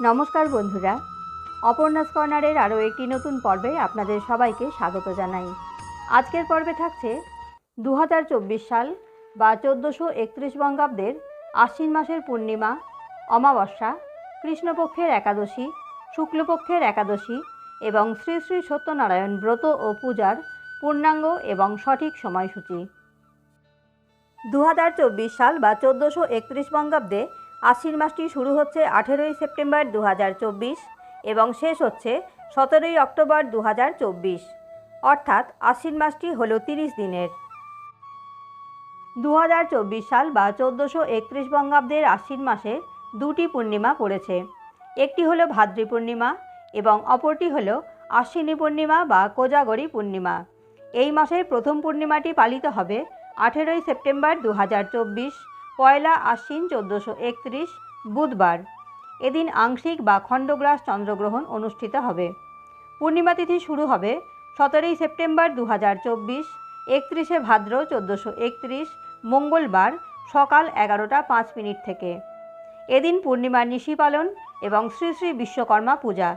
নমস্কার বন্ধুরা। অপর্ণাস কর্নারের আরও একটি নতুন পর্বে আপনাদের সবাইকে স্বাগত জানাই। আজকের পর্বে থাকছে দু হাজার চব্বিশ সাল বা চোদ্দোশো একত্রিশ বঙ্গাব্দের আশ্বিন মাসের পূর্ণিমা, অমাবস্যা, কৃষ্ণপক্ষের একাদশী, শুক্লপক্ষের একাদশী এবং শ্রী শ্রী সত্যনারায়ণ ব্রত ও পূজার পূর্ণাঙ্গ এবং সঠিক সময়সূচি। দু হাজার চব্বিশ সাল বা চোদ্দোশো একত্রিশ বঙ্গাব্দে আশ্বিন মাসটি শুরু হচ্ছে আঠেরোই সেপ্টেম্বর দু হাজার চব্বিশ এবং শেষ হচ্ছে সতেরোই অক্টোবর দু হাজার চব্বিশ। অর্থাৎ আশ্বিন মাসটি হলো তিরিশ দিনের। দু হাজার চব্বিশ সাল বা চোদ্দোশো একত্রিশ বঙ্গাব্দের আশ্বিন মাসে দুটি পূর্ণিমা পড়েছে। একটি হলো ভাদ্রী পূর্ণিমা এবং অপরটি হলো আশ্বিনী পূর্ণিমা বা কোজাগরী পূর্ণিমা। এই মাসের প্রথম পূর্ণিমাটি পালিত হবে আঠেরোই সেপ্টেম্বর দু হাজার চব্বিশ পয়লা আশ্বিন চোদ্দোশো একত্রিশ বুধবার। এদিন আংশিক বা খণ্ডগ্রাস চন্দ্রগ্রহণ অনুষ্ঠিত হবে। পূর্ণিমা তিথি শুরু হবে সতেরোই সেপ্টেম্বর দু হাজার চব্বিশ, একত্রিশে ভাদ্র চোদ্দোশো একত্রিশ, মঙ্গলবার সকাল এগারোটা পাঁচ মিনিট থেকে। এদিন পূর্ণিমার নিশি পালন এবং শ্রী শ্রী বিশ্বকর্মা পূজা।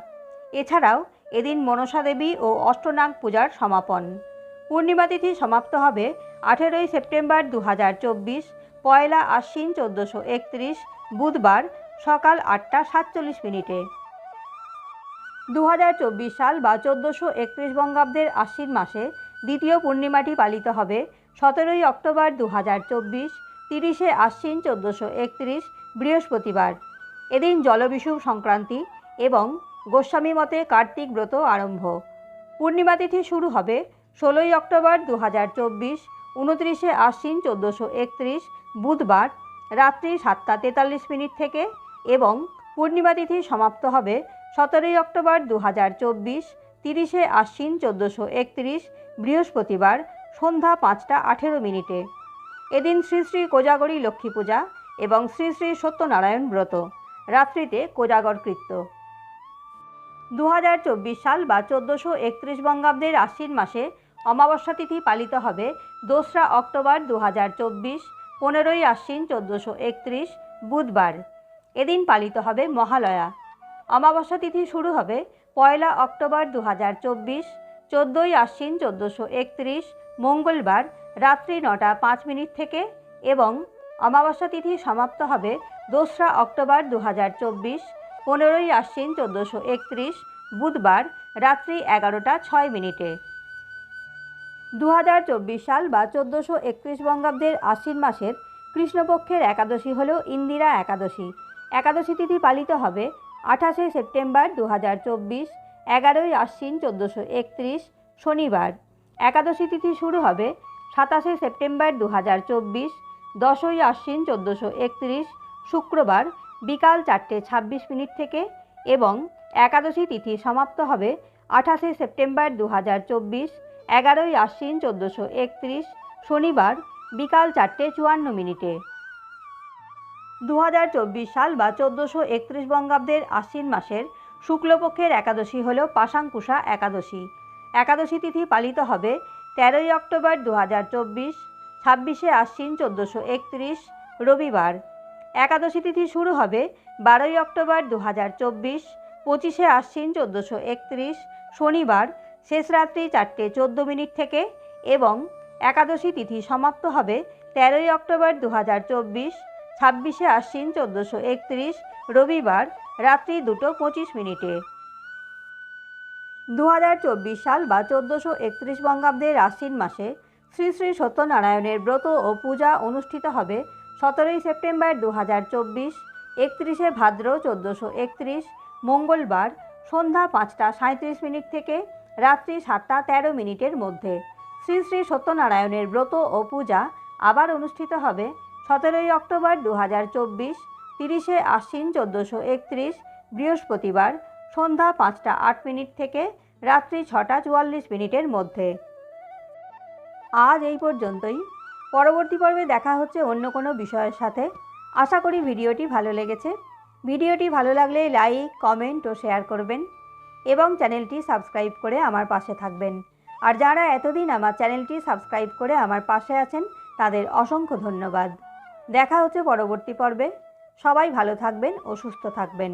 এছাড়াও এদিন মনসা দেবী ও অষ্টনাগ পূজার সমাপন। পূর্ণিমা তিথি সমাপ্ত হবে আঠেরোই সেপ্টেম্বর দু হাজার চব্বিশ পয়লা আশ্বিন চোদ্দোশো একত্রিশ বুধবার সকাল আটটা সাতচল্লিশ মিনিটে। দু হাজার চব্বিশ সাল বা চোদ্দোশো একত্রিশ বঙ্গাব্দের আশ্বিন মাসে দ্বিতীয় পূর্ণিমাটি পালিত হবে। সতেরোই অক্টোবর দু হাজার চব্বিশ, তিরিশে আশ্বিন চোদ্দোশো একত্রিশ, বৃহস্পতিবার। এদিন জলবিষুব সংক্রান্তি এবং গোস্বামী মতে কার্তিক ব্রত আরম্ভ। পূর্ণিমা তিথি শুরু হবে ষোলোই অক্টোবর দু হাজার চব্বিশ উনত্রিশে আশ্বিন চোদ্দোশো একত্রিশ বুধবার রাত্রি সাতটা তেতাল্লিশ মিনিট থেকে এবং পূর্ণিমা তিথি সমাপ্ত হবে সতেরোই অক্টোবর দু হাজার চব্বিশ, তিরিশে আশ্বিন চোদ্দোশো একত্রিশ, বৃহস্পতিবার সন্ধ্যা পাঁচটা আঠেরো মিনিটে। এদিন শ্রী শ্রী কোজাগরী লক্ষ্মী পূজা এবং শ্রী শ্রী সত্যনারায়ণ ব্রত। রাত্রিতে কোজাগর কৃত্য। দু সাল বা চোদ্দোশো একত্রিশ বঙ্গাব্দের আশ্বিন মাসে অমাবস্যা তিথি পালিত হবে দোসরা অক্টোবর দু হাজার চব্বিশ, পনেরোই আশ্বিন চোদ্দোশো একত্রিশ, বুধবার। এদিন পালিত হবে মহালয়া। অমাবস্যা তিথি শুরু হবে পয়লা অক্টোবর দু হাজার চব্বিশ, চোদ্দোই আশ্বিন চোদ্দোশো একত্রিশ, মঙ্গলবার রাত্রি নটা পাঁচ মিনিট থেকে এবং অমাবস্যা তিথি সমাপ্ত হবে দোসরা অক্টোবর দু হাজার চব্বিশ, পনেরোই আশ্বিন চোদ্দোশো একত্রিশ, বুধবার রাত্রি এগারোটা ছয় মিনিটে। দু হাজার চব্বিশ সাল বা চোদ্দোশো একত্রিশ বঙ্গাব্দের আশ্বিন মাসের কৃষ্ণপক্ষের একাদশী হল ইন্দিরা একাদশী। একাদশী তিথি পালিত হবে আঠাশে সেপ্টেম্বর দু হাজার চব্বিশ, এগারোই আশ্বিন চোদ্দোশো একত্রিশ, শনিবার। একাদশী তিথি শুরু হবে সাতাশে সেপ্টেম্বর দু হাজার চব্বিশ, দশই আশ্বিন চোদ্দোশো একত্রিশ, শুক্রবার বিকাল চারটে ছাব্বিশ মিনিট থেকে এবং একাদশী তিথি সমাপ্ত হবে আঠাশে সেপ্টেম্বর দু হাজার চব্বিশ এগারোই আশ্বিন চোদ্দোশো একত্রিশ, শনিবার বিকাল চারটে চুয়ান্ন মিনিটে। দু হাজার চব্বিশ সাল বা চোদ্দোশো একত্রিশ বঙ্গাব্দের আশ্বিন মাসের শুক্লপক্ষের একাদশী হল পাশাঙ্কুশা একাদশী। একাদশী তিথি পালিত হবে তেরোই অক্টোবর দু হাজার চব্বিশ, ছাব্বিশে আশ্বিন চোদ্দোশো একত্রিশ, রবিবার। একাদশী তিথি শুরু হবে বারোই অক্টোবর দু হাজার চব্বিশ, পঁচিশে আশ্বিন চোদ্দোশো একত্রিশ, শনিবার শেষ রাত্রি চারটে চোদ্দ মিনিট থেকে এবং একাদশী তিথি সমাপ্ত হবে তেরোই অক্টোবর দু হাজার চব্বিশ, ছাব্বিশে আশ্বিন চোদ্দোশো একত্রিশ, রবিবার রাত্রি দুটো পঁচিশ মিনিটে। দু হাজার চব্বিশ সাল বা চোদ্দোশো একত্রিশ বঙ্গাব্দের আশ্বিন মাসে শ্রী শ্রী সত্যনারায়ণের ব্রত ও পূজা অনুষ্ঠিত হবে সতেরোই সেপ্টেম্বর দু হাজার চব্বিশ, একত্রিশে ভাদ্র চোদ্দোশো একত্রিশ, মঙ্গলবার সন্ধ্যা পাঁচটা সাঁত্রিশ মিনিট থেকে রাত্রি সাতটা তেরো মিনিটের মধ্যে। শ্রী শ্রী সত্যনারায়ণের ব্রত ও পূজা আবার অনুষ্ঠিত হবে সতেরোই অক্টোবর দু হাজার চব্বিশ, তিরিশে আশ্বিন চোদ্দোশো একত্রিশ, বৃহস্পতিবার সন্ধ্যা পাঁচটা আট মিনিট থেকে রাত্রি ছটা চুয়াল্লিশ মিনিটের মধ্যে। আজ এই পর্যন্তই। পরবর্তী পর্বে দেখা হচ্ছে অন্য কোনো বিষয়ের সাথে। আশা করি ভিডিওটি ভালো লেগেছে। ভিডিওটি ভালো লাগলে লাইক, কমেন্ট ও শেয়ার করবেন। এবং চ্যানেলটি সাবস্ক্রাইব করে আমার পাশে থাকবেন। আর যারা এতদিন আমার চ্যানেলটি সাবস্ক্রাইব করে আমার পাশে আছেন, তাদের অসংখ্য ধন্যবাদ। দেখা হচ্ছে পরবর্তী পর্বে। সবাই ভালো থাকবেন ও সুস্থ থাকবেন।